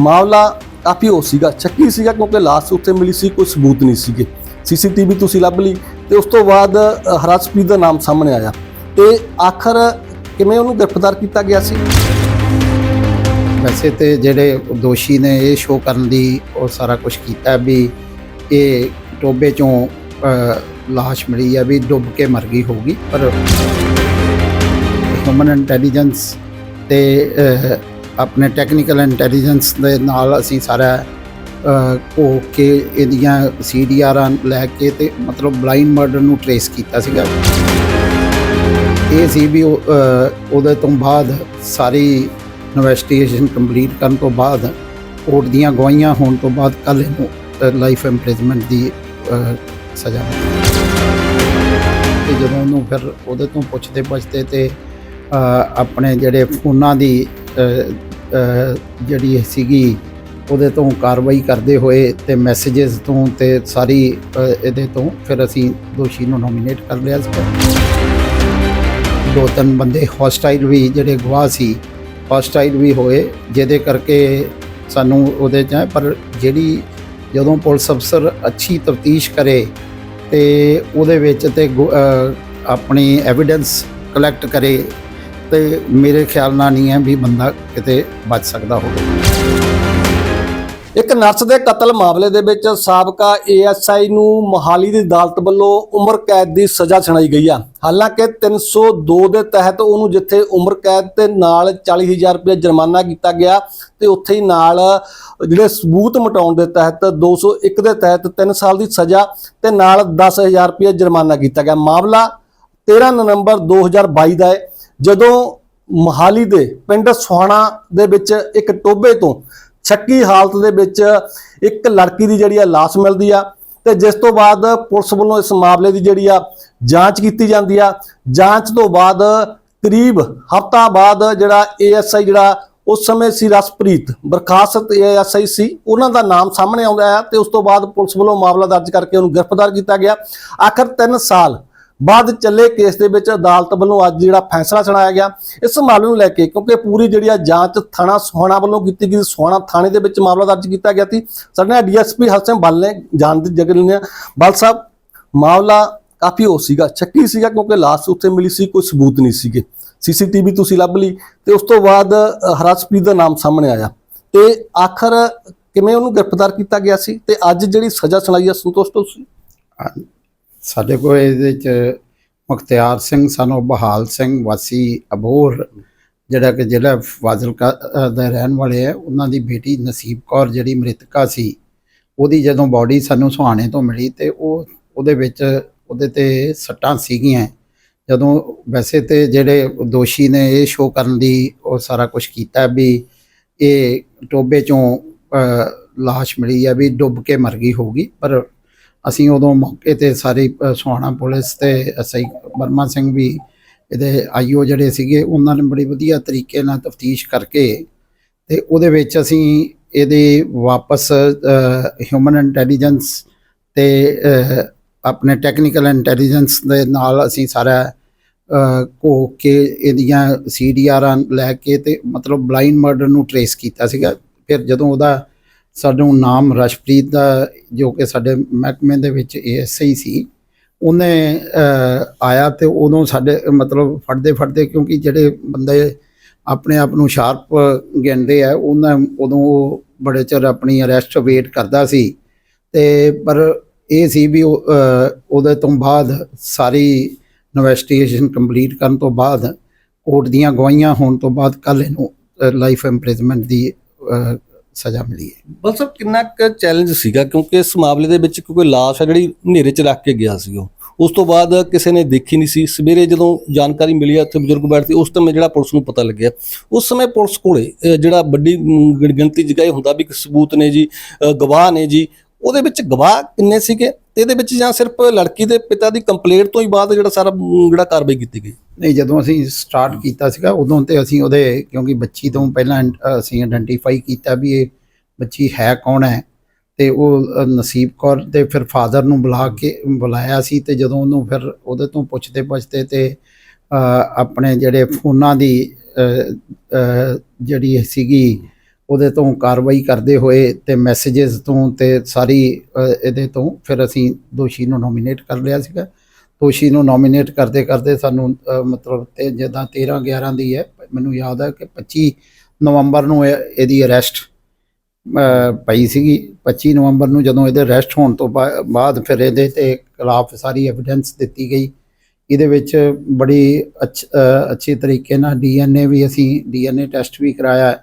ਮਾਮਲਾ ਕਾਫੀ ਹੋ ਸੀਗਾ ਚੱਕੀ ਸੀਗਾ ਕਿਉਂਕਿ ਲਾਸ਼ ਉੱਥੇ ਮਿਲੀ ਸੀ ਕੋਈ ਸਬੂਤ ਨਹੀਂ ਸੀਗੇ। ਸੀਸੀਟੀਵੀ ਤੁਸੀਂ ਲੱਭ ਲਈ ਤੇ ਉਸ ਤੋਂ ਬਾਅਦ ਅ, ਦਾ ਨਾਮ ਸਾਹਮਣੇ ਆਇਆ। ਤੇ ਆਖਰ ਕਿਵੇਂ ਉਹਨੂੰ ਗ੍ਰਿਫਤਾਰ ਕੀਤਾ ਗਿਆ ਸੀ? ਵੈਸੇ ਤੇ ਜਿਹੜੇ ਦੋਸ਼ੀ ਨੇ ਇਹ ਸ਼ੋਅ ਕਰਨ ਦੀ ਉਹ ਸਾਰਾ ਕੁਝ ਕੀਤਾ ਵੀ ਇਹ ਟੋਬੇ ਚੋਂ ਲਾਸ਼ ਮਿਲੀ ਹੈ ਵੀ ਡੁੱਬ ਕੇ ਮਰ ਗਈ ਹੋਊਗੀ ਪਰ ਹਿਊਮਨ ਇੰਟੈਲੀਜੈਂਸ ਤੇ ਆਪਣੇ ਟੈਕਨੀਕਲ ਇੰਟੈਲੀਜੈਂਸ ਦੇ ਨਾਲ ਅਸੀਂ ਸਾਰਾ ਅ, ਘੋਖ ਕੇ ਇਹਦੀਆਂ ਸੀਡੀਆਰਾਂ ਲੈ ਕੇ ਤੇ ਮਤਲਬ ਬਲਾਈਂਡ ਮਰਡਰ ਨੂੰ ਟਰੇਸ ਕੀਤਾ ਸੀਗਾ। ਇਹ ਸੀ ਵੀ ਉਹਦੇ ਤੋਂ ਬਾਅਦ ਸਾਰੀ ਇਨਵੈਸਟੀਗੇਸ਼ਨ ਕੰਪਲੀਟ ਕਰਨ ਤੋਂ ਬਾਅਦ ਕੋਰਟ ਦੀਆਂ ਗਵਾਹੀਆਂ ਹੋਣ ਤੋਂ ਬਾਅਦ ਕੱਲ ਇਹਨੂੰ ਲਾਈਫ ਇੰਪ੍ਰਿਜ਼ਨਮੈਂਟ ਦੀ ਸਜ਼ਾ ਮਿਲੀ। ਤੇ ਜਦੋਂ ਉਹਨੂੰ ਫਿਰ ਉਹਦੇ ਤੋਂ ਪੁੱਛਦੇ ਪੁੱਛਦੇ ਤੇ ਆਪਣੇ ਜਿਹੜੇ ਫੋਨਾਂ ਦੀ ਜਿਹੜੀ ਸੀਗੀ, ਉਹਦੇ ਤੋਂ ਕਾਰਵਾਈ ਕਰਦੇ ਹੋਏ ਤੇ ਮੈਸੇजेस ਤੋਂ ਤੇ ਸਾਰੀ ਇਹਦੇ ਤੋਂ ਫਿਰ ਅਸੀਂ ਦੋਸ਼ੀ ਨੂੰ ਨੋਮੀਨੇਟ ਕਰ ਲਿਆ ਸੀ। ਦੋ ਤਿੰਨ ਬੰਦੇ ਹੌਸਟਾਈਲ ਵੀ ਜਿਹੜੇ ਗਵਾਹ ਸੀ ਹੌਸਟਾਈਲ ਵੀ ਹੋਏ, ਜਿਹਦੇ ਕਰਕੇ ਸਾਨੂੰ ਉਹਦੇ ਚ, ਪਰ ਜਿਹੜੀ ਜਦੋਂ ਪੁਲਿਸ ਅਫਸਰ ਅੱਛੀ ਤਫਤੀਸ਼ ਕਰੇ ਤੇ ਉਹਦੇ ਵਿੱਚ ਤੇ ਗੁ- ਆਪਣੀ ਐਵੀਡੈਂਸ ਕਲੈਕਟ ਕਰੇ ਤੇ ਮੇਰੇ ਖਿਆਲ ਨਾਲ ਨਹੀਂ ਹੈ ਵੀ ਬੰਦਾ ਕਿਤੇ ਬਚ ਸਕਦਾ ਹੋਵੇ। ਇੱਕ ਨਰਸ ਦੇ ਕਤਲ ਮਾਮਲੇ ਦੇ ਵਿੱਚ ਸਾਬਕਾ ਏਐਸਆਈ ਨੂੰ ਮੋਹਾਲੀ ਦੀ ਅਦਾਲਤ ਵੱਲੋਂ ਉਮਰ ਕੈਦ ਦੀ ਸਜ਼ਾ ਸੁਣਾਈ ਗਈ ਆ। ਹਾਲਾਂਕਿ 302 ਦੇ ਤਹਿਤ ਉਹਨੂੰ ਜਿੱਥੇ ਉਮਰ ਕੈਦ ਤੇ ਨਾਲ 40000 ਰੁਪਏ ਜੁਰਮਾਨਾ ਕੀਤਾ ਗਿਆ ਤੇ ਉੱਥੇ ਹੀ ਨਾਲ ਜਿਹੜੇ ਸਬੂਤ ਮਟਾਉਣ ਦੇ ਤਹਿਤ 201 ਦੇ ਤਹਿਤ 3 ਸਾਲ ਦੀ ਸਜ਼ਾ ਤੇ ਨਾਲ 10000 ਰੁਪਏ ਜੁਰਮਾਨਾ ਕੀਤਾ ਗਿਆ। ਮਾਮਲਾ 13 ਨਵੰਬਰ 2022 ਦਾ ਹੈ। ਜਦੋਂ ਮੋਹਾਲੀ ਦੇ ਪਿੰਡ ਸੁਹਾਣਾ ਦੇ ਵਿੱਚ ਇੱਕ ਟੋਬੇ ਤੋਂ ਛੱਕੀ ਹਾਲਤ ਦੇ ਵਿੱਚ ਇੱਕ ਲੜਕੀ ਦੀ ਜਿਹੜੀ ਆ ਲਾਸ਼ ਮਿਲਦੀ ਆ ਤੇ ਜਿਸ ਤੋਂ ਬਾਅਦ ਪੁਲਿਸ ਵੱਲੋਂ ਇਸ ਮਾਮਲੇ ਦੀ ਜਿਹੜੀ ਆ ਜਾਂਚ ਕੀਤੀ ਜਾਂਦੀ ਆ। ਜਾਂਚ ਤੋਂ ਬਾਅਦ ਕਰੀਬ ਹਫਤਾ ਬਾਅਦ ਜਿਹੜਾ ਏਐਸਆਈ ਜਿਹੜਾ ਉਸ ਸਮੇਂ ਸੀ ਰਸਪ੍ਰੀਤ, ਬਰਖਾਸਤ ਏਐਸਆਈ ਸੀ, ਉਹਨਾਂ ਦਾ ਨਾਮ ਸਾਹਮਣੇ ਆਉਂਦਾ ਹੈ ਤੇ ਉਸ ਤੋਂ ਬਾਅਦ ਪੁਲਿਸ ਵੱਲੋਂ ਮਾਮਲਾ ਦਰਜ ਕਰਕੇ ਉਹਨੂੰ ਗ੍ਰਿਫਤਾਰ ਕੀਤਾ ਗਿਆ। ਆਖਰ 3 ਸਾਲ ਬਾਅਦ ਚੱਲੇ ਕੇਸ ਦੇ ਵਿੱਚ ਅਦਾਲਤ ਵੱਲੋਂ ਅੱਜ ਜਿਹੜਾ ਫੈਸਲਾ ਸੁਣਾਇਆ ਗਿਆ, ਇਸ ਮਾਮਲੇ ਨੂੰ ਲੈ ਕੇ ਕਿਉਂਕਿ ਪੂਰੀ ਜਿਹੜੀ ਆ ਜਾਂਚ ਥਾਣਾ ਸੋਹਾਣਾ ਵੱਲੋਂ ਕੀਤੀ ਗਈ ਸੋਹਾਣਾ ਥਾਣੇ ਦੇ ਵਿੱਚ ਮਾਮਲਾ ਦਰਜ ਕੀਤਾ ਗਿਆ ਸੀ। ਸਾਡੇ ਨਾਲ ਡੀਐਸਪੀ ਹਸਨ ਬਲ ਨੇ ਜਾਣ ਦੀ ਜਗ੍ਹਾ ਨੇ ਬਲ ਸਾਹਿਬ, ਮਾਮਲਾ ਕਾਫੀ ਹੋ ਸੀਗਾ ਸ਼ੱਕੀ ਸੀਗਾ ਕਿਉਂਕਿ ਲਾਸ਼ ਉੱਥੇ ਮਿਲੀ ਸੀ, ਕੋਈ ਸਬੂਤ ਨਹੀਂ ਸੀਗੇ। ਸੀਸੀਟੀਵੀ ਤੁਸੀਂ ਲੱਭ ਲਈ ਤੇ ਉਸ ਤੋਂ ਬਾਅਦ ਹਰਸਪ੍ਰੀਤ ਦਾ ਨਾਮ ਸਾਹਮਣੇ ਆਇਆ। ਤੇ ਆਖਰ ਕਿਵੇਂ ਉਹਨੂੰ ਗ੍ਰਿਫਤਾਰ ਕੀਤਾ ਗਿਆ ਸੀ? ਤੇ ਅੱਜ ਜਿਹੜੀ ਸਜ਼ਾ ਸੁਣਾਈ ਆ ਸੰਤੁਸ਼ਟ ਹੋ ਤੁਸੀਂ? ਸਾਡੇ ਕੋਲ ਇਹਦੇ ਚ ਮੁਖਤਿਆਰ ਸਿੰਘ ਸਾਨੂੰ ਬਹਾਲ ਸਿੰਘ ਵਾਸੀ ਅਬੋਰ ਜਿਹੜਾ ਕਿ ਜ਼ਿਲ੍ਹਾ ਫਾਜ਼ਿਲਕਾ ਅ, ਦਾ ਰਹਿਣ ਵਾਲੇ ਹੈ ਉਹਨਾਂ ਦੀ ਬੇਟੀ ਨਸੀਬ ਕੌਰ ਜਿਹੜੀ ਮ੍ਰਿਤਕਾ ਸੀ ਉਹਦੀ ਜਦੋਂ ਬਾਡੀ ਸਾਨੂੰ ਸੁਹਾਣੇ ਤੋਂ ਮਿਲੀ ਤੇ ਉਹ ਉਹਦੇ ਵਿੱਚ ਉਹਦੇ ਤੇ ਸੱਟਾਂ ਸੀਗੀਆਂ। ਜਦੋਂ ਵੈਸੇ ਤੇ ਜਿਹੜੇ ਦੋਸ਼ੀ ਨੇ ਇਹ ਸ਼ੋਅ ਕਰਨ ਦੀ ਉਹ ਸਾਰਾ ਕੁਝ ਕੀਤਾ ਵੀ ਇਹ ਟੋਬੇ ਚੋਂ ਅ, ਲਾਸ਼ ਮਿਲੀ ਹੈ ਵੀ ਡੁੱਬ ਕੇ ਮਰ ਗਈ ਹੋਊਗੀ ਪਰ ਅਸੀਂ ਉਦੋਂ ਮੌਕੇ ਤੇ ਸਾਰੀ ਅ, ਸੁਹਾਣਾ ਪੁਲਿਸ ਤੇ ਐਸਆਈ ਬਰਮਾ ਸਿੰਘ ਵੀ ਇਹਦੇ ਆਈਓ ਜਿਹੜੇ ਸੀਗੇ ਉਹਨਾਂ ਨੇ ਬੜੀ ਵਧੀਆ ਤਰੀਕੇ ਨਾਲ ਤਫਤੀਸ਼ ਕਰਕੇ ਤੇ ਉਹਦੇ ਵਿੱਚ ਅਸੀਂ ਇਹਦੇ ਵਾਪਸ ਹਿਊਮਨ ਇੰਟੈਲੀਜੈਂਸ ਤੇ ਆਪਣੇ ਟੈਕਨੀਕਲ ਇੰਟੈਲੀਜੈਂਸ ਦੇ ਨਾਲ ਅਸੀਂ ਸਾਰਾ ਅ, ਘੋਖ ਕੇ ਇਹਦੀਆਂ ਸੀਡੀਆਰਾਂ ਲੈ ਕੇ ਤੇ ਮਤਲਬ ਬਲਾਈਂਡ ਮਰਡਰ ਨੂੰ ਟਰੇਸ ਕੀਤਾ ਸੀਗਾ। ਫਿਰ ਜਦੋਂ ਉਹਦਾ ਸਾਨੂੰ ਨਾਮ ਰਸ਼ਪ੍ਰੀਤ ਦਾ ਜੋ ਕਿ ਸਾਡੇ ਮਹਿਕਮੇ ਦੇ ਵਿੱਚ ਏਐਸਆਈ ਸੀ। ਉਹਨੇ ਆਇਆ ਤੇ ਉਦੋਂ ਸਾਡੇ, ਮਤਲਬ ਫੜਦੇ ਫੜਦੇ ਕਿਉਂਕਿ ਜਿਹੜੇ ਬੰਦੇ ਆਪਣੇ ਆਪ ਨੂੰ ਸ਼ਾਰਪ ਗਿਣਦੇ ਆ, ਉਹਨਾਂ ਉਦੋਂ ਉਹ ਬੜੇ ਚਿਰ ਆਪਣੀ ਅਰੈਸਟ ਵੇਟ ਕਰਦਾ ਸੀ। ਤੇ ਪਰ ਇਹ ਸੀ ਵੀ ਉਹਦੇ ਤੋਂ ਬਾਅਦ ਸਾਰੀ ਇਨਵੈਸਟੀਗੇਸ਼ਨ ਕੰਪਲੀਟ ਕਰਨ ਤੋਂ ਬਾਅਦ ਕੋਰਟ ਦੀਆਂ ਗਵਾਹੀਆਂ ਹੋਣ ਤੋਂ ਬਾਅਦ ਕੱਲ ਇਹਨੂੰ ਲਾਈਫ ਇੰਪ੍ਰਿਜ਼ਨਮੈਂਟ ਦੀ ਸਜ਼ਾ ਮਿਲੀ ਹੈ। ਬਲ ਸਾਹਿਬ ਕਿੰਨਾ ਕੁ ਚੈਲੰਜ ਸੀਗਾ? ਕਿਉਂਕਿ ਇਸ ਮਾਮਲੇ ਦੇ ਵਿੱਚ ਕਿਉਂਕਿ ਲਾਸ਼ ਹੈ ਜਿਹੜੀ ਹਨੇਰੇ 'ਚ ਰੱਖ ਕੇ ਗਿਆ ਸੀ ਉਹ। ਉਸ ਤੋਂ ਬਾਅਦ ਕਿਸੇ ਨੇ ਦੇਖੀ ਨਹੀਂ ਸੀ। ਸਵੇਰੇ ਜਦੋਂ ਜਾਣਕਾਰੀ ਮਿਲੀ ਉੱਥੇ ਬਜ਼ੁਰਗ ਬੈਠਦੇ ਉਸ ਸਮੇਂ ਜਿਹੜਾ ਪੁਲਿਸ ਨੂੰ ਪਤਾ ਲੱਗਿਆ। ਉਸ ਸਮੇਂ ਪੁਲਿਸ ਕੋਲੇ ਜਿਹੜਾ ਵੱਡੀ ਅਮ, ਗਿਣ- ਗਿਣਤੀ ਜਗ੍ਹਾ ਹੁੰਦਾ ਵੀ ਸਬੂਤ ਨੇ ਜੀ ਗਵਾਹ ਨੇ ਜੀ ਉਹਦੇ ਵਿੱਚ ਗਵਾਹ ਕਿੰਨੇ ਸੀਗੇ? ਤੇ ਇਹਦੇ ਵਿੱਚ ਜਾਂ ਸਿਰਫ ਲੜਕੀ ਦੇ ਪਿਤਾ ਦੀ ਕੰਪਲੇਂਟ ਤੋਂ ਹੀ ਬਾਅਦ ਜਿਹੜਾ ਸਾਰਾ ਜਿਹੜਾ ਕਾਰਵਾਈ ਕੀਤੀ ਗਈ? ਨਹੀਂ ਜਦੋਂ ਅਸੀਂ ਸਟਾਰਟ ਕੀਤਾ ਸੀਗਾ ਉਦੋਂ ਤੇ ਅਸੀਂ ਉਹਦੇ ਕਿਉਂਕਿ ਬੱਚੀ ਤੋਂ ਪਹਿਲਾਂ ਅਸੀਂ ਆਇਡੈਂਟੀਫਾਈ ਕੀਤਾ ਵੀ ਇਹ ਬੱਚੀ ਹੈ ਕੌਣ ਹੈ ਤੇ ਉਹ ਨਸੀਬ ਕੌਰ ਦੇ ਫਿਰ ਫਾਦਰ ਨੂੰ ਬੁਲਾ ਕੇ ਬੁਲਾਇਆ ਸੀ ਤੇ ਜਦੋਂ ਉਹਨੂੰ ਫਿਰ ਉਹਦੇ ਤੋਂ ਪੁੱਛਦੇ ਪੁੱਛਦੇ ਤੇ ਆਪਣੇ ਜਿਹੜੇ ਫੋਨਾਂ ਦੀ ਜਿਹੜੀ ਸੀਗੀ ਉਹਦੇ ਤੋਂ ਕਾਰਵਾਈ ਕਰਦੇ ਹੋਏ ਤੇ ਮੈਸੇजेस ਤੋਂ ਤੇ ਸਾਰੀ ਇਹਦੇ ਤੋਂ ਫਿਰ ਅਸੀਂ ਦੋਸ਼ੀ ਨੂੰ ਨੋਮੀਨੇਟ ਕਰ ਲਿਆ ਸੀਗਾ। ਦੋਸ਼ੀ ਨੂੰ ਨੋਮੀਨੇਟ ਕਰਦੇ ਕਰਦੇ ਸਾਨੂੰ ਮਤਲਬ ਤੇ ਜਿੱਦਾਂ 13 11 ਦੀ ਹੈ, ਮੈਨੂੰ ਯਾਦ ਹੈ ਕਿ 25 ਨਵੰਬਰ ਨੂੰ ਇਹ- ਇਹਦੀ ਅਰੈਸਟ ਪਈ ਸੀਗੀ। 25 ਨਵੰਬਰ ਨੂੰ ਜਦੋਂ ਇਹਦੇ ਅਰੈਸਟ ਹੋਣ ਤੋਂ ਬਾ- ਬਾਅਦ ਫਿਰ ਇਹਦੇ ਤੇ ਖਿਲਾਫ ਸਾਰੀ ਐਵੀਡੈਂਸ ਦਿੱਤੀ ਗਈ। ਇਹਦੇ ਵਿੱਚ ਬੜੀ ਅੱਛ- ਅੱਛੇ ਤਰੀਕੇ ਨਾਲ ਡੀਐਨਏ ਵੀ ਅਸੀਂ ਡੀਐਨਏ ਟੈਸਟ ਵੀ ਕਰਾਇਆ ਹੈ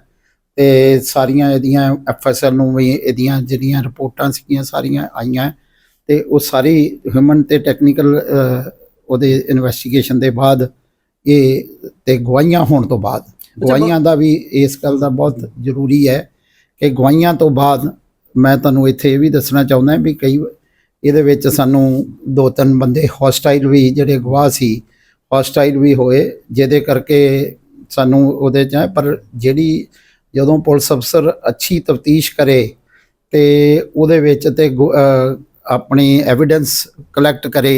ਤੇ ਸਾਰੀਆਂ ਇਹਦੀਆਂ ਐਫਐਸਐਲ ਨੂੰ ਵੀ, ਇਹਦੀਆਂ ਜਿਹੜੀਆਂ ਰਿਪੋਰਟਾਂ ਸੀਗੀਆਂ, ਸਾਰੀਆਂ ਆਈਆਂ ਤੇ ਉਹ ਸਾਰੀ ਹਿਊਮਨ ਤੇ ਟੈਕਨੀਕਲ ਉਹਦੇ ਇਨਵੈਸਟੀਗੇਸ਼ਨ ਦੇ ਬਾਅਦ ਇਹ ਤੇ ਗਵਾਹੀਆਂ ਹੋਣ ਤੋਂ ਬਾਅਦ। ਗਵਾਹੀਆਂ ਦਾ ਵੀ ਇਸ ਗੱਲ ਦਾ ਬਹੁਤ ਜ਼ਰੂਰੀ ਹੈ ਕਿ ਗਵਾਹੀਆਂ ਤੋਂ ਬਾਅਦ ਮੈਂ ਤੁਹਾਨੂੰ ਇੱਥੇ ਇਹ ਵੀ ਦੱਸਣਾ ਚਾਹੁੰਦਾ ਵੀ ਕਈ ਇਹਦੇ ਵਿੱਚ ਸਾਨੂੰ ਦੋ ਤਿੰਨ ਬੰਦੇ ਹੌਸਟਾਈਲ ਵੀ ਜਿਹੜੇ ਗਵਾਹ ਸੀ ਹੌਸਟਾਈਲ ਵੀ ਹੋਏ ਜਿਹਦੇ ਕਰਕੇ ਸਾਨੂੰ ਉਹਦੇ ਚ ਪਰ ਜਿਹੜੀ ਜਦੋਂ ਪੁਲਿਸ ਅਫਸਰ ਅੱਛੀ ਤਫਤੀਸ਼ ਕਰੇ ਤੇ ਉਹਦੇ ਵਿੱਚ ਤੇ ਆਪਣੀ ਐਵੀਡੈਂਸ ਕਲੈਕਟ ਕਰੇ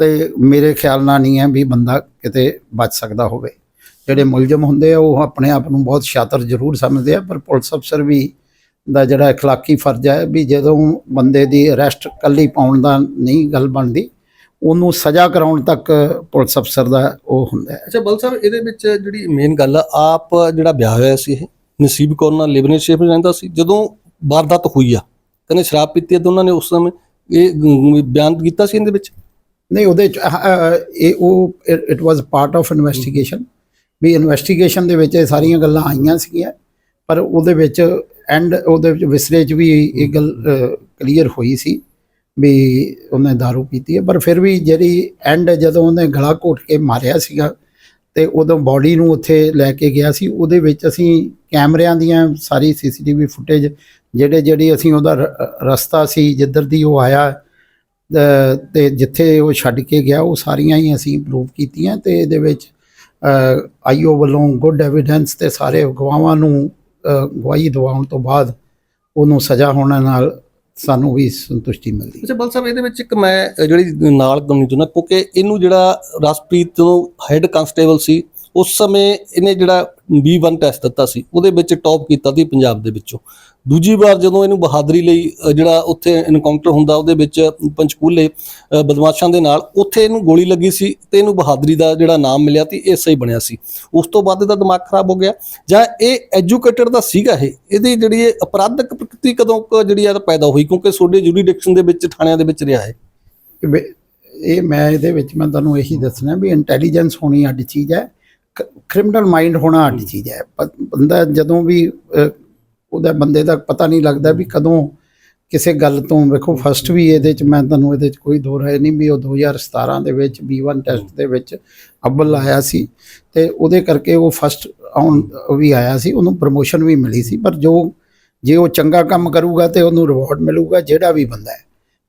ਤੇ ਮੇਰੇ ਖਿਆਲ ਨਾਲ ਨਹੀਂ ਹੈ ਵੀ ਬੰਦਾ ਕਿਤੇ ਬਚ ਸਕਦਾ ਹੋਵੇ ਜਿਹੜੇ ਮੁਲਜ਼ਮ ਹੁੰਦੇ ਆ ਉਹ ਆਪਣੇ ਆਪ ਨੂੰ ਬਹੁਤ ਸ਼ਾਤਰ ਜ਼ਰੂਰ ਸਮਝਦੇ ਆ ਪਰ ਪੁਲਿਸ ਅਫਸਰ ਵੀ ਦਾ ਜਿਹੜਾ اخلاقی ਫਰਜ਼ ਹੈ ਵੀ ਜਦੋਂ ਬੰਦੇ ਦੀ ਅਰੈਸਟ ਕੱਲੀ ਪਾਉਣ ਦਾ ਨਹੀਂ ਗੱਲ ਬਣਦੀ ਉਹਨੂੰ ਸਜ਼ਾ ਕਰਾਉਣ ਤੱਕ ਪੁਲਿਸ ਅਫਸਰ ਦਾ ਉਹ ਹੁੰਦਾ ਹੈ ਅੱਛਾ ਬਲ ਸਾਹਿਬ ਇਹਦੇ ਵਿੱਚ ਜਿਹੜੀ ਮੇਨ ਗੱਲ ਆ ਆਪ ਜਿਹੜਾ ਵਿਆਹ ਹੋਇਆ ਸੀ ਇਹ ਨਸੀਬ ਕੌਰ ਨਾਲ ਲਿਬਰੇਸ਼ਿਪ ਰਹਿੰਦਾ ਸੀ ਜਦੋਂ ਵਾਰਦਾਤ ਹੋਈ ਆ ਕਹਿੰਦੇ ਸ਼ਰਾਬ ਪੀਤੀ ਹੈ ਆ ਉਹਨਾਂ ਨੇ ਉਸ ਸਮੇਂ ਇਹ ਬਿਆਨ ਕੀਤਾ ਸੀ ਇਹਦੇ ਵਿੱਚ? ਨਹੀਂ, ਉਹਦੇ ਚ ਇਹ ਉਹ it was part of investigation we investigation ਦੇ ਵਿੱਚ ਇਹ ਸਾਰੀਆਂ ਗੱਲਾਂ ਆਈਆਂ ਸੀਗੀਆਂ, ਪਰ ਉਹਦੇ ਵਿੱਚ ਐਂਡ ਉਹਦੇ ਵਿੱਚ ਵਿਸਰੇ ਚ ਵੀ ਇਹ ਗੱਲ ਕਲੀਅਰ ਹੋਈ ਸੀ ਵੀ ਉਹਨੇ दारू ਪੀਤੀ ਹੈ। ਪਰ ਫਿਰ ਵੀ ਜਿਹੜੀ ਐਂਡ ਜਦੋਂ ਉਹਨੇ ਗਲਾ ਘੋਟ ਕੇ ਮਾਰਿਆ ਸੀਗਾ ਤੇ ਉਦੋਂ ਬਾਡੀ ਨੂੰ ਉੱਥੇ ਲੈ ਕੇ ਗਿਆ ਸੀ। ਉਹਦੇ ਵਿੱਚ ਅਸੀਂ ਕੈਮਰਿਆਂ ਦੀਆਂ ਸਾਰੀ ਸੀਸੀਟੀਵੀ ਫੁਟੇਜ ਜਿਹੜੇ ਜਿਹੜੀ ਅਸੀਂ ਉਹਦਾ ਰ- ਰਸਤਾ ਸੀ ਜਿੱਧਰ ਦੀ ਉਹ ਆਇਆ ਅ, ਤੇ ਜਿੱਥੇ ਉਹ ਛੱਡ ਕੇ ਗਿਆ ਉਹ ਸਾਰੀਆਂ ਹੀ ਅਸੀਂ ਪ੍ਰੂਵ ਕੀਤੀਆਂ ਤੇ ਇਹਦੇ ਵਿੱਚ ਆਈਓ ਵੱਲੋਂ ਗੁੱਡ ਐਵੀਡੈਂਸ ਤੇ ਸਾਰੇ ਗਵਾਹਾਂ ਨੂੰ ਗਵਾਹੀ ਦਿਵਾਉਣ ਤੋਂ ਬਾਅਦ ਉਹਨੂੰ ਸਜ਼ਾ ਹੋਣ ਨਾਲ ਸਾਨੂੰ ਵੀ ਸੰਤੁਸ਼ਟੀ ਮਿਲਦੀ ਅੱਛਾ, ਬਲ ਸਾਹਿਬ, ਇਹਦੇ ਵਿੱਚ ਇੱਕ ਮੈਂ ਜਿਹੜੀ ਨਾਲ ਗਮਨੀ ਚਾਹੁੰਦਾ ਕਿਉਂਕਿ ਇਹਨੂੰ ਜਿਹੜਾ ਰਸਪ੍ਰੀਤ ਨੂੰ ਹੈੱਡ ਕਾਂਸਟੇਬਲ ਸੀ, ਉਸ ਸਮੇਂ ਇਹਨੇ ਜਿਹੜਾ B1 ਟੈਸਟ ਦਿੱਤਾ ਸੀ, ਉਹਦੇ ਵਿੱਚ ਟੌਪ ਕੀਤਾ ਸੀ ਪੰਜਾਬ ਦੇ ਵਿੱਚੋਂ। ਦੂਜੀ ਵਾਰ ਜਦੋਂ ਇਹਨੂੰ ਬਹਾਦਰੀ ਲਈ ਜਿਹੜਾ ਉੱਥੇ ਐਨਕਾਊਂਟਰ ਹੁੰਦਾ ਉਹਦੇ ਵਿੱਚ ਪੰਚਕੂਲੇ ਬਦਮਾਸ਼ਾਂ ਦੇ ਨਾਲ ਉੱਥੇ ਇਹਨੂੰ ਗੋਲੀ ਲੱਗੀ ਸੀ ਤੇ ਇਹਨੂੰ ਬਹਾਦਰੀ ਦਾ ਜਿਹੜਾ ਨਾਮ ਮਿਲਿਆ ਤੇ ਇਹ ਸਹੀ ਬਣਿਆ ਸੀ। ਉਸ ਤੋਂ ਬਾਅਦ ਇਹਦਾ ਦਿਮਾਗ ਖਰਾਬ ਹੋ ਗਿਆ। ਜਾਂ ਇਹ ਐਜੂਕੇਟਡ ਦਾ ਸੀਗਾ ਇਹ? ਇਹਦੀ ਜਿਹੜੀ ਅਪਰਾਧਕ ਪ੍ਰਕ੍ਰਿਤੀ ਕਦੋਂ ਜਿਹੜੀ ਆ ਪੈਦਾ ਹੋਈ? ਕਿਉਂਕਿ ਤੁਹਾਡੇ ਜੁਰੀਡਿਕਸ਼ਨ ਦੇ ਵਿੱਚ ਥਾਣਿਆਂ ਦੇ ਵਿੱਚ ਰਿਹਾ ਹੈ ਇਹ ਮੈਂ ਇਹਦੇ ਵਿੱਚ ਮੈਂ ਤੁਹਾਨੂੰ ਇਹੀ ਦੱਸਣਾ ਵੀ ਇੰਟੈਲੀਜੈਂਸ ਹੋਣੀ ਅੱਡ ਚੀਜ਼ ਹੈ। ਕ੍ਰਿਮੀਨਲ ਮਾਈਂਡ ਹੋਣਾ ਅੱਡ ਚੀਜ਼ ਹੈ। ਬੰਦਾ ਜਦੋਂ ਵੀ ਉਹਦਾ ਬੰਦੇ ਦਾ ਪਤਾ ਨਹੀਂ ਲੱਗਦਾ ਵੀ ਕਦੋਂ ਕਿਸੇ ਗੱਲ ਤੋਂ ਵੇਖੋ ਫਸਟ ਵੀ ਇਹਦੇ ਚ ਮੈਂ ਤੁਹਾਨੂੰ ਇਹਦੇ ਚ ਕੋਈ ਦੋ ਰਾਏ ਨਹੀਂ ਵੀ ਉਹ 2017 ਦੇ ਵਿੱਚ B1 ਟੈਸਟ ਦੇ ਵਿੱਚ ਅੱਵਲ ਆਇਆ ਸੀ ਤੇ ਉਹਦੇ ਕਰਕੇ ਉਹ ਫਸਟ ਆਉਣ ਵੀ ਆਇਆ ਸੀ ਉਹਨੂੰ ਪ੍ਰਮੋਸ਼ਨ ਵੀ ਮਿਲੀ ਸੀ ਪਰ ਜੋ ਜੇ ਉਹ ਚੰਗਾ ਕੰਮ ਕਰੂਗਾ ਤੇ ਉਹਨੂੰ ਰਿਵਾਰਡ ਮਿਲੂਗਾ ਜਿਹੜਾ ਵੀ ਬੰਦਾ ਹੈ।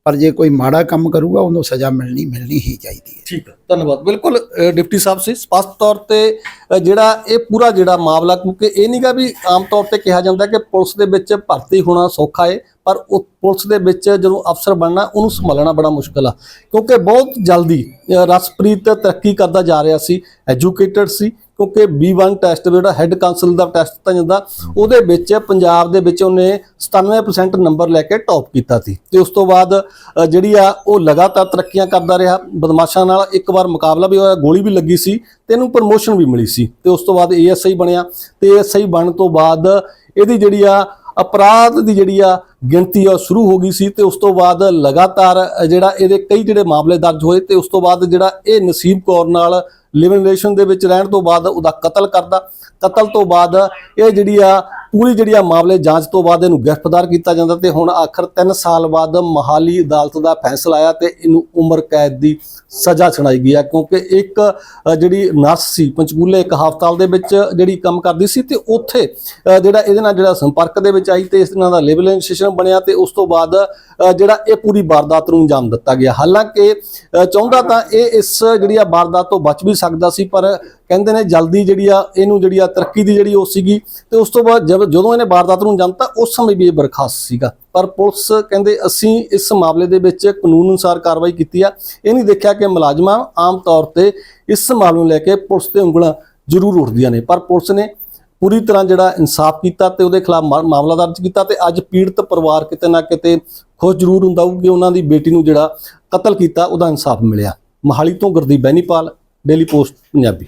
ਪਰ ਜੇ ਕੋਈ ਮਾੜਾ ਕੰਮ ਕਰੂਗਾ, ਉਹਨੂੰ ਸਜ਼ਾ ਮਿਲਣੀ ਮਿਲਣੀ ਹੀ ਚਾਹੀਦੀ ਹੈ। ਠੀਕ ਹੈ, ਧੰਨਵਾਦ। ਬਿਲਕੁਲ ਡਿਪਟੀ ਸਾਹਿਬ ਸੀ, ਸਪਸ਼ਟ ਤੌਰ ਤੇ ਜਿਹੜਾ ਇਹ ਪੂਰਾ ਜਿਹੜਾ ਮਾਮਲਾ, ਕਿਉਂਕਿ ਇਹ ਨਹੀਂਗਾ ਵੀ ਆਮ ਤੌਰ ਤੇ ਕਿਹਾ ਜਾਂਦਾ ਕਿ ਪੁਲਿਸ ਦੇ ਵਿੱਚ ਭਰਤੀ ਹੋਣਾ ਸੌਖਾ ਹੈ ਪਰ ਉਹ ਪੁਲਿਸ ਦੇ ਵਿੱਚ ਜਦੋਂ ਅਫਸਰ ਬਣਨਾ, ਉਹਨੂੰ ਸੰਭਾਲਣਾ ਬੜਾ ਮੁਸ਼ਕਲ ਆ। ਕਿਉਂਕਿ ਬਹੁਤ ਜਲਦੀ ਰਸਪ੍ਰੀਤ ਤਰੱਕੀ ਕਰਦਾ ਜਾ ਰਿਹਾ ਸੀ, ਐਜੂਕੇਟਡ ਸੀ ਕਿਉਂਕਿ B1 ਟੈਸਟ ਜਿਹੜਾ ਹੈੱਡ ਕਾਉਂਸਲ ਦਾ ਟੈਸਟ ਦਿੱਤਾ ਜਾਂਦਾ, ਉਹਦੇ ਵਿੱਚ ਪੰਜਾਬ ਦੇ ਵਿੱਚ ਉਹਨੇ 97% ਨੰਬਰ ਲੈ ਕੇ ਟੌਪ ਕੀਤਾ ਸੀ। ਤੇ ਉਸ ਤੋਂ ਬਾਅਦ ਜਿਹੜੀ ਆ ਉਹ ਲਗਾਤਾਰ ਤਰੱਕੀਆਂ ਕਰਦਾ ਰਿਹਾ, ਬਦਮਾਸ਼ਾਂ ਨਾਲ ਇੱਕ ਵਾਰ ਮੁਕਾਬਲਾ ਵੀ ਹੋਇਆ, ਗੋਲੀ ਵੀ ਲੱਗੀ ਸੀ ਤੇ ਇਹਨੂੰ ਪ੍ਰਮੋਸ਼ਨ ਵੀ ਮਿਲੀ ਸੀ। ਤੇ ਉਸ ਤੋਂ ਬਾਅਦ ਏਐਸਆਈ ਬਣਿਆ। ਤੇ ਏਐਸਆਈ ਬਣਨ ਤੋਂ ਬਾਅਦ ਇਹਦੀ ਜਿਹੜੀ ਆ ਅਪਰਾਧ ਦੀ ਜਿਹੜੀ ਆ ਗਿਣਤੀ ਆ ਉਹ ਸ਼ੁਰੂ ਹੋ ਗਈ ਸੀ ਤੇ ਉਸ ਤੋਂ ਬਾਅਦ ਲਗਾਤਾਰ ਜਿਹੜਾ ਇਹਦੇ ਕਈ ਜਿਹੜੇ ਮਾਮਲੇ ਦਰਜ ਹੋਏ ਤੇ ਉਸ ਤੋਂ ਬਾਅਦ ਜਿਹੜਾ ਇਹ ਨਸੀਬ ਕੌਰ ਨਾਲ ਲਿਵਿੰਗ ਰਿਲੇਸ਼ਨ ਦੇ ਵਿੱਚ ਰਹਿਣ ਤੋਂ ਬਾਅਦ ਉਹਦਾ ਕਤਲ ਕਰਦਾ। ਕਤਲ ਤੋਂ ਬਾਅਦ ਇਹ ਜਿਹੜੀ ਆ ਪੂਰੀ ਜਿਹੜੀ ਆ ਮਾਮਲੇ ਜਾਂਚ ਤੋਂ ਬਾਅਦ ਇਹਨੂੰ ਗ੍ਰਿਫਤਾਰ ਕੀਤਾ ਜਾਂਦਾ ਤੇ ਹੁਣ ਆਖਰ 3 ਸਾਲ ਬਾਅਦ ਮਹਾਲੀ ਅਦਾਲਤ ਦਾ ਫੈਸਲਾ ਆਇਆ ਤੇ ਇਹਨੂੰ ਉਮਰ ਕੈਦ ਦੀ ਸਜ਼ਾ ਸੁਣਾਈ ਗਈ ਆ ਕਿਉਂਕਿ ਇੱਕ ਜਿਹੜੀ ਨਰਸ ਸੀ ਪੰਚਕੂਲੇ ਇੱਕ ਹਸਪਤਾਲ ਦੇ ਵਿੱਚ ਜਿਹੜੀ ਕੰਮ ਕਰਦੀ ਸੀ ਤੇ ਉੱਥੇ ਅ, ਜਿਹੜਾ ਇਹਦੇ ਨਾਲ ਜਿਹੜਾ ਸੰਪਰਕ ਦੇ ਵਿੱਚ ਆਈ ਤੇ ਇਸ ਨਾਲ ਦਾ ਲਿਬਰਲਾਈਜੇਸ਼ਨ ਬਣਿਆ ਤੇ ਉਸ ਤੋਂ ਬਾਅਦ ਜਿਹੜਾ ਇਹ ਪੂਰੀ ਵਾਰਦਾਤ ਨੂੰ ਅੰਜਾਮ ਦਿੱਤਾ ਗਿਆ। ਹਾਲਾਂਕਿ ਚਾਹੁੰਦਾ ਤਾਂ ਇਹ ਇਸ ਜਿਹੜੀ ਆ ਵਾਰਦਾਤ ਤੋਂ ਬਚ ਵੀ ਸਕਦਾ ਸੀ, ਪਰ ਕਹਿੰਦੇ ਨੇ ਜਲਦੀ ਜਿਹੜੀ ਆ, ਇਹਨੂੰ ਜਿਹੜੀ ਆ ਤਰੱਕੀ ਦੀ ਜਿਹੜੀ ਉਹ ਸੀਗੀ, ਤੇ ਉਸ ਤੋਂ ਬਾਅਦ ਜਦ, ਜਦੋਂ ਇਹਨੇ ਵਾਰਦਾਤ ਨੂੰ ਅੰਜਾਮ ਦਿੱਤਾ, ਉਸ ਸਮੇਂ ਵੀ ਇਹ ਬਰਖਾਸਤ ਸੀਗਾ। ਪਰ ਪੁਲਿਸ ਕਹਿੰਦੇ ਅਸੀਂ ਇਸ ਮਾਮਲੇ ਦੇ ਵਿੱਚ ਕਾਨੂੰਨ ਅਨੁਸਾਰ ਕਾਰਵਾਈ ਕੀਤੀ ਆ। ਇਹ ਨਹੀਂ ਦੇਖਿਆ ਕਿ ਮੁਲਾਜ਼ਮਾਂ ਆਮ ਤੌਰ ਤੇ ਇਸ ਮਾਮਲੇ ਨੂੰ ਲੈ ਕੇ ਪੁਲਿਸ ਤੇ ਉਂਗਲਾਂ ਜ਼ਰੂਰ ਉੱਠਦੀਆਂ ਨੇ। ਪਰ ਪੁਲਿਸ ਨੇ ਪੂਰੀ ਤਰ੍ਹਾਂ ਜਿਹੜਾ ਇਨਸਾਫ ਕੀਤਾ ਤੇ ਉਹਦੇ ਖਿਲਾਫ ਮਾ- ਮਾਮਲਾ ਦਰਜ ਕੀਤਾ ਤੇ ਅੱਜ ਪੀੜਤ ਪਰਿਵਾਰ ਕਿਤੇ ਨਾ ਕਿਤੇ ਖੁਸ਼ ਜ਼ਰੂਰ ਹੁੰਦਾ ਹੋਊ ਕਿ ਉਹਨਾਂ ਦੀ ਬੇਟੀ ਨੂੰ ਜਿਹੜਾ ਕਤਲ ਕੀਤਾ ਉਹਦਾ ਇਨਸਾਫ ਮਿਲਿਆ। ਮਹਾਲੀ ਤੋਂ ਗੁਰਦੀਪ ਬੈਨੀਪਾਲ, ਡੇਲੀ ਪੋਸਟ, ਪੰਜਾਬੀ।